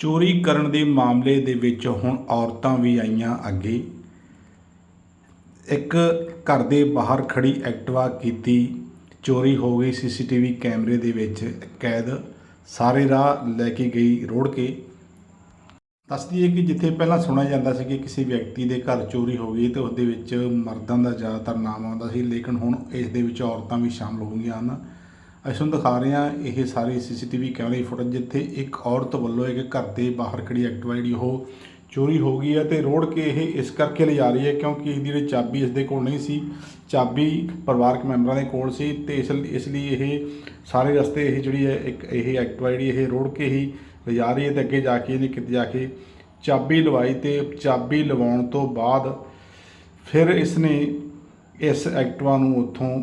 ਚੋਰੀ ਕਰਨ ਦੇ ਮਾਮਲੇ ਦੇ ਵਿੱਚ ਹੁਣ ਔਰਤਾਂ ਵੀ ਆਈਆਂ ਅੱਗੇ। ਇੱਕ ਘਰ ਦੇ ਬਾਹਰ ਖੜੀ ਐਕਟਿਵਾ ਕੀਤੀ, ਚੋਰੀ ਹੋ ਗਈ ਸੀਸੀਟੀਵੀ ਕੈਮਰੇ ਦੇ ਵਿੱਚ, ਕੈਦ ਸਾਰੇ ਰਾਹ ਲੈ ਕੇ ਗਈ ਰੋੜ ਕੇ। ਦੱਸਦੀ ਹੈ ਕਿ ਜਿੱਥੇ ਪਹਿਲਾਂ ਸੁਣਿਆ ਜਾਂਦਾ ਸੀ ਕਿ ਕਿਸੇ ਵਿਅਕਤੀ ਦੇ ਘਰ ਚੋਰੀ ਹੋ ਗਈ ਤੇ ਉਸ ਦੇ ਵਿੱਚ ਮਰਦਾਂ ਦਾ ਜ਼ਿਆਦਾਤਰ ਨਾਮ ਆਉਂਦਾ ਸੀ, ਲੇਕਿਨ ਹੁਣ ਇਸ ਦੇ ਵਿੱਚ ਔਰਤਾਂ ਵੀ ਸ਼ਾਮਲ ਹੋ ਗਈਆਂ ਹਨ। ਅਸੀਂ ਤੁਹਾਨੂੰ ਦਿਖਾ ਰਹੇ ਹਾਂ, ਇਹ ਸਾਰੀ ਸੀਸੀਟੀਵੀ ਕੈਮਰੇ ਦੀ ਫੁਟੇਜ ਜਿੱਥੇ ਇੱਕ ਔਰਤ ਵੱਲੋਂ ਇੱਕ ਘਰ ਦੇ ਬਾਹਰ ਖੜੀ ਐਕਟਿਵਾ ਜਿਹੜੀ ਉਹ ਚੋਰੀ ਹੋ ਗਈ ਹੈ ਤੇ ਰੋੜ ਕੇ ਇਹ ਇਸ ਕਰਕੇ ਲਿਜਾ ਰਹੀ ਹੈ ਕਿਉਂਕਿ ਇਹਦੀ ਜਿਹੜੀ ਚਾਬੀ ਇਸ ਦੇ ਕੋਲ ਨਹੀਂ ਸੀ। ਚਾਬੀ ਪਰਿਵਾਰਕ ਮੈਂਬਰਾਂ ਦੇ ਕੋਲ ਸੀ ਤੇ ਇਸ ਇਸ ਲਈ ਇਹ ਸਾਰੇ ਰਸਤੇ ਇਹ ਜਿਹੜੀ ਹੈ, ਇੱਕ ਇਹ ਐਕਟਿਵਾ ਜਿਹੜੀ ਇਹ ਰੋੜ ਕੇ ਹੀ ਲਿਜਾ ਰਹੀ ਹੈ ਤੇ ਅੱਗੇ ਜਾ ਕੇ ਇਹਨੇ ਕਿਤੇ ਜਾ ਕੇ ਚਾਬੀ ਲਵਾਈ ਤੇ ਚਾਬੀ ਲਵਾਉਣ ਤੋਂ ਬਾਅਦ ਫਿਰ ਇਸ ਨੇ ਇਸ ਐਕਟਿਵਾ ਨੂੰ ਉੱਥੋਂ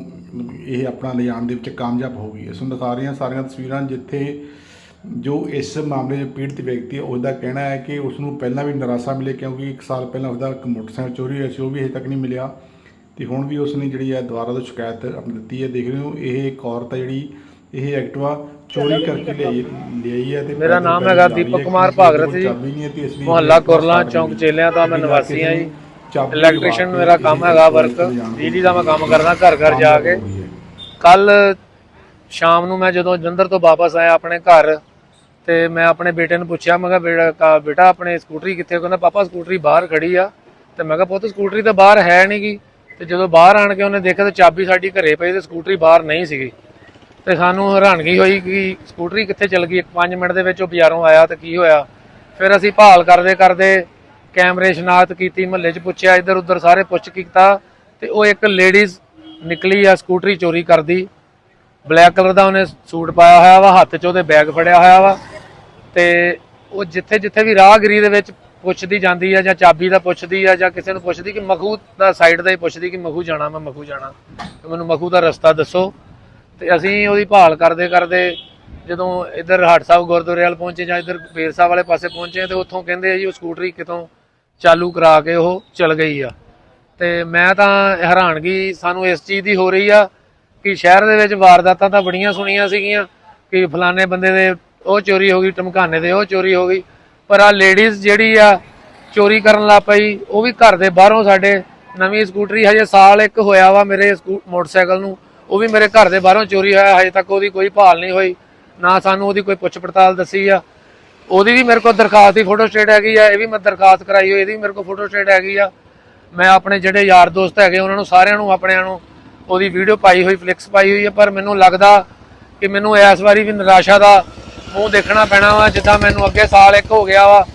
ਇਹ ਆਪਣਾ ਲਿਜਾਣ ਦੇ ਵਿੱਚ ਕਾਮਯਾਬ ਹੋ ਗਈ ਇਸ ਨੂੰ ਦਿਖਾ ਰਹੀਆਂ ਸਾਰੀਆਂ ਤਸਵੀਰਾਂ ਜਿੱਥੇ ਜੋ ਇਸ ਮਾਮਲੇ 'ਚ ਪੀੜਤ ਵਿਅਕਤੀ ਹੈ ਉਸ ਦਾ ਕਹਿਣਾ ਹੈ ਕਿ ਉਸ ਨੂੰ ਪਹਿਲਾਂ ਵੀ ਨਿਰਾਸ਼ਾ ਮਿਲੇ ਕਿਉਂਕਿ 1 ਸਾਲ ਪਹਿਲਾਂ ਉਸਦਾ ਇੱਕ ਮੋਟਰਸਾਈਕਲ ਚੋਰੀ ਹੋਇਆ ਸੀ ਉਹ ਵੀ ਹਜੇ ਤੱਕ ਨਹੀਂ ਮਿਲਿਆ। ਤੇ ਹੁਣ ਵੀ ਉਸ ਨੇ ਜਿਹੜੀ ਹੈ ਦੁਬਾਰਾ ਤੋਂ ਸ਼ਿਕਾਇਤ ਆਪਣੀ ਦਿੱਤੀ ਹੈ। ਦੇਖ ਰਹੇ ਹੋ ਇਹ ਇੱਕ ਔਰਤ ਹੈ ਜਿਹੜੀ ਇਹ ਐਕਟਿਵਾ ਚੋਰੀ ਕਰਕੇ ਲਿਆਈ ਲਿਆਈ ਹੈ ਤੇ ਮੇਰਾ ਨਾਮ ਹੈਗਾ ਦੀਪਕ ਕੁਮਾਰ ਭਾਗਰਤ ਜੀ। ਹੈ ਲਈ ਮੁਹੱਲਾ ਕੁਰਲਾ ਚੌਂਕ ਚੇਲਿਆਂ ਦਾ ਮੈਂ ਨਿਵਾਸੀ ਹਾਂ ਜੀ। ਇਲੈਕਟ੍ਰੀਸ਼ੀਅਨ ਮੇਰਾ ਕੰਮ ਹੈਗਾ ਵਰਕ ਬਿਜਲੀ ਦਾ ਮੈਂ ਕੰਮ ਕਰਦਾ ਘਰ ਘਰ ਜਾ ਕੇ। ਕੱਲ ਸ਼ਾਮ ਨੂੰ ਮੈਂ ਜਦੋਂ ਜਲੰਧਰ ਤੋਂ ਵਾਪਸ ਆਇਆ ਆਪਣੇ ਘਰ ਤੇ ਮੈਂ ਆਪਣੇ ਬੇਟੇ ਨੂੰ ਪੁੱਛਿਆ ਮੈਂ ਕਿਹਾ ਬੇਟਾ ਕਾ- ਬੇਟਾ ਆਪਣੇ ਸਕੂਟਰੀ ਕਿੱਥੇ ਕਹਿੰਦਾ ਪਾਪਾ ਸਕੂਟਰੀ ਬਾਹਰ ਖੜੀ ਆ। ਤੇ ਮੈਂ ਕਿਹਾ ਪੁੱਤ ਸਕੂਟਰੀ ਤਾਂ ਬਾਹਰ ਹੈ ਨਹੀਂਗੀ ਤੇ ਜਦੋਂ ਬਾਹਰ ਆਣ ਕੇ ਉਹਨੇ ਦੇਖਿਆ ਤਾਂ ਚਾਬੀ ਸਾਡੀ ਘਰੇ ਪਈ ਤੇ ਸਕੂਟਰੀ ਬਾਹਰ ਨਹੀਂ ਸੀਗੀ। ਤੇ ਸਾਨੂੰ ਹੈਰਾਨਗੀ ਹੋਈ ਕਿ ਸਕੂਟਰੀ ਕਿੱਥੇ ਚਲ ਗਈ? 5 ਮਿੰਟ ਦੇ ਵਿੱਚ ਉਹ ਬਾਜ਼ਾਰੋਂ ਆਇਆ ਤੇ ਕੀ ਹੋਇਆ? ਫਿਰ ਅਸੀਂ ਭਾਲ ਕਰਦੇ ਕਰਦੇ ਕੈਮਰੇ ਸ਼ਨਾਖਤ ਕੀਤੀ, ਮਹੱਲੇ 'ਚ ਪੁੱਛਿਆ ਇੱਧਰ ਉੱਧਰ ਸਾਰੇ ਪੁੱਛ ਕੀਤਾ ਤੇ ਉਹ ਇੱਕ ਲੇਡੀਜ਼ ਨਿਕਲੀ ਆ ਸਕੂਟਰੀ ਚੋਰੀ ਕਰਦੀ। ਬਲੈਕ ਕਲਰ ਦਾ ਉਹਨੇ ਸੂਟ ਪਾਇਆ ਹੋਇਆ ਵਾ, ਹੱਥ 'ਚ ਉਹਦੇ ਬੈਗ ਫੜਿਆ ਹੋਇਆ ਵਾ ਤੇ ਉਹ ਜਿੱਥੇ ਜਿੱਥੇ ਵੀ ਰਾਹਗੀਰੀ ਦੇ ਵਿੱਚ ਪੁੱਛਦੀ ਜਾਂਦੀ ਆ ਜਾਂ ਚਾਬੀ ਦਾ ਪੁੱਛਦੀ ਆ ਜਾਂ ਕਿਸੇ ਨੂੰ ਪੁੱਛਦੀ ਕਿ ਮਖੂ ਦਾ ਸਾਈਡ ਦਾ ਹੀ ਪੁੱਛਦੀ ਕਿ ਮਖੂ ਜਾਣਾ, ਮੈਂ ਮਖੂ ਜਾਣਾ। ਤੇ ਮੈਨੂੰ ਮਖੂ ਦਾ ਰਸਤਾ ਦੱਸੋ। ਤੇ ਅਸੀਂ ਉਹਦੀ ਭਾਲ ਕਰਦੇ ਕਰਦੇ ਜਦੋਂ ਇੱਧਰ ਹਾਟ ਸਾਹਿਬ ਗੁਰਦੁਆਰੇ ਵਾਲ ਪਹੁੰਚੇ ਜਾਂ ਇੱਧਰ ਬੇਰ ਸਾਹਿਬ ਵਾਲੇ ਪਾਸੇ ਪਹੁੰਚੇ ਤੇ ਉੱਥੋਂ ਕਹਿੰਦੇ ਆ ਜੀ ਉਹ ਸਕੂਟਰੀ ਕਿਤੋਂ ਚਾਲੂ ਕਰਾ ਕੇ ਉਹ ਚਲ ਗਈ ਆ। ਤੇ ਮੈਂ ਤਾਂ ਹੈਰਾਨਗੀ ਸਾਨੂੰ ਇਸ ਚੀਜ਼ ਦੀ ਹੋ ਰਹੀ ਆ ਕਿ ਸ਼ਹਿਰ ਦੇ ਵਿੱਚ ਵਾਰਦਾਤਾਂ ਤਾਂ ਬੜੀਆਂ ਸੁਣੀਆਂ ਸੀਗੀਆਂ ਕਿ ਫਲਾਣੇ ਬੰਦੇ ਦੇ ਉਹ ਚੋਰੀ ਹੋ ਗਈ, ਟਮਕਾਨੇ ਦੇ ਉਹ ਚੋਰੀ ਹੋ ਗਈ। ਪਰ ਆ ਲੇਡੀਜ਼ ਜਿਹੜੀ ਆ ਚੋਰੀ ਕਰਨ ਲੱਗ ਪਈ, ਉਹ ਵੀ ਘਰ ਦੇ ਬਾਹਰੋਂ ਸਾਡੇ ਨਵੀਂ ਸਕੂਟਰੀ ਹਜੇ ਸਾਲ ਇੱਕ ਹੋਇਆ ਵਾ ਮੇਰੇ ਸਕੂ- ਮੋਟਰਸਾਈਕਲ ਨੂੰ, ਉਹ ਵੀ ਮੇਰੇ ਘਰ ਦੇ ਬਾਹਰੋਂ ਚੋਰੀ ਹੋਇਆ, ਹਜੇ ਤੱਕ ਉਹਦੀ ਕੋਈ ਭਾਲ ਨਹੀਂ ਹੋਈ। ਨਾ ਸਾਨੂੰ ਉਹਦੀ ਕੋਈ ਪੁੱਛ ਪੜਤਾਲ ਦੱਸੀ ਆ। ਉਹਦੀ ਵੀ ਮੇਰੇ ਕੋਲ ਦਰਖਾਸਤ ਦੀ ਫੋਟੋ ਸਟੇਟ ਹੈਗੀ ਆ, ਇਹ ਵੀ ਮੈਂ ਦਰਖਾਸਤ ਕਰਾਈ ਹੋਈ, ਇਹਦੀ ਵੀ ਮੇਰੇ ਕੋਲ ਫੋਟੋ ਸਟੇਟ ਹੈਗੀ ਆ। ਮੈਂ ਆਪਣੇ ਜਿਹੜੇ ਯਾਰ ਦੋਸਤ ਹੈਗੇ, ਉਹਨਾਂ ਨੂੰ ਸਾਰਿਆਂ ਨੂੰ, ਆਪਣਿਆਂ ਨੂੰ ਉਹਦੀ ਵੀਡੀਓ ਪਾਈ ਹੋਈ ਫਲਿਕਸ ਪਾਈ ਹੋਈ ਹੈ ਪਰ ਮੈਨੂੰ ਲੱਗਦਾ ਕਿ ਮੈਨੂੰ ਇਸ ਵਾਰੀ ਵੀ ਨਿਰਾਸ਼ਾ ਦਾ ਮੂੰਹ ਦੇਖਣਾ ਪੈਣਾ ਵਾ, ਜਿੱਦਾਂ ਮੈਨੂੰ ਅੱਗੇ ਸਾਲ ਇੱਕ ਹੋ ਗਿਆ ਵਾ,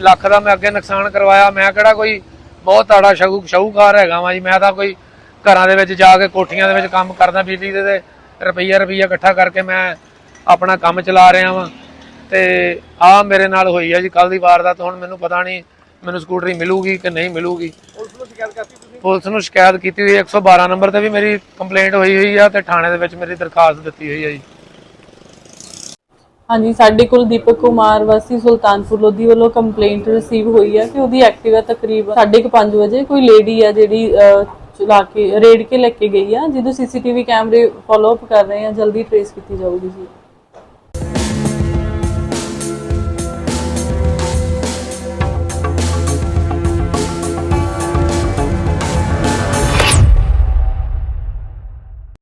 ਲੱਖ ਦਾ ਮੈਂ ਅੱਗੇ ਨੁਕਸਾਨ ਕਰਵਾਇਆ। ਮੈਂ ਕਿਹੜਾ ਕੋਈ ਬਹੁਤ ਤਾੜਾ ਸ਼ਾਹੂ ਸ਼ਾਹੂਕਾਰ ਹੈਗਾ ਵਾ ਜੀ, ਮੈਂ ਤਾਂ ਕੋਈ ਘਰਾਂ ਦੇ ਵਿੱਚ ਜਾ ਕੇ ਕੋਠੀਆਂ ਦੇ ਵਿੱਚ ਕੰਮ ਕਰਦਾ ਬਿਜਲੀ ਦੇ ਤੇ ਰੁਪਈਆ ਰੁਪਈਆ ਇਕੱਠਾ ਕਰਕੇ ਮੈਂ ਆਪਣਾ ਕੰਮ ਚਲਾ ਰਿਹਾ ਵਾਂ। ਤੇ ਆ ਮੇਰੇ ਨਾਲ ਹੋਈ ਹੈ ਜੀ ਕੱਲ ਦੀ ਵਾਰਦਾਤ ਹੁਣ ਮੈਨੂੰ ਪਤਾ ਨਹੀਂ ਮੈਨੂੰ ਸਕੂਟਰੀ ਮਿਲੂਗੀ ਕਿ ਨਹੀਂ ਮਿਲੂਗੀ। ਪੁਲਿਸ ਨੂੰ ਸ਼ਿਕਾਇਤ ਕੀਤੀ ਹੋਈ ਹੈ 112 ਨੰਬਰ ਤੇ ਵੀ ਮੇਰੀ ਕੰਪਲੇਂਟ ਹੋਈ ਹੋਈ ਆ ਤੇ ਥਾਣੇ ਦੇ ਵਿੱਚ ਮੇਰੀ ਦਰਖਾਸਤ ਦਿੱਤੀ ਹੋਈ ਹੈ ਜੀ। ਹਾਂਜੀ ਸਾਡੇ ਕੋਲ ਦੀਪਕ ਕੁਮਾਰ ਵਾਸੀ ਸੁਲਤਾਨਪੁਰ ਲੋਧੀ ਵੱਲੋਂ ਕੰਪਲੇਂਟ ਰਿਸੀਵ ਹੋਈ ਹੈ ਕਿ ਉਹਦੀ ਐਕਟਿਵਾ ਤਕਰੀਬਨ 5:30 ਵਜੇ ਕੋਈ ਲੇਡੀ ਆ ਜਿਹੜੀ ਅਹ, ਚੁਰਾ ਕੇ ਰੇਡ ਕੇ ਲੈ ਕੇ ਗਈ ਆ ਜਿਹਨੂੰ ਸੀਸੀਟੀਵੀ ਕੈਮਰੇ ਫਾਲੋ ਅਪ ਕਰ ਰਹੇ ਆ ਜਲਦੀ ਟ੍ਰੇਸ ਕੀਤੀ ਜਾਊਗੀ ਜੀ।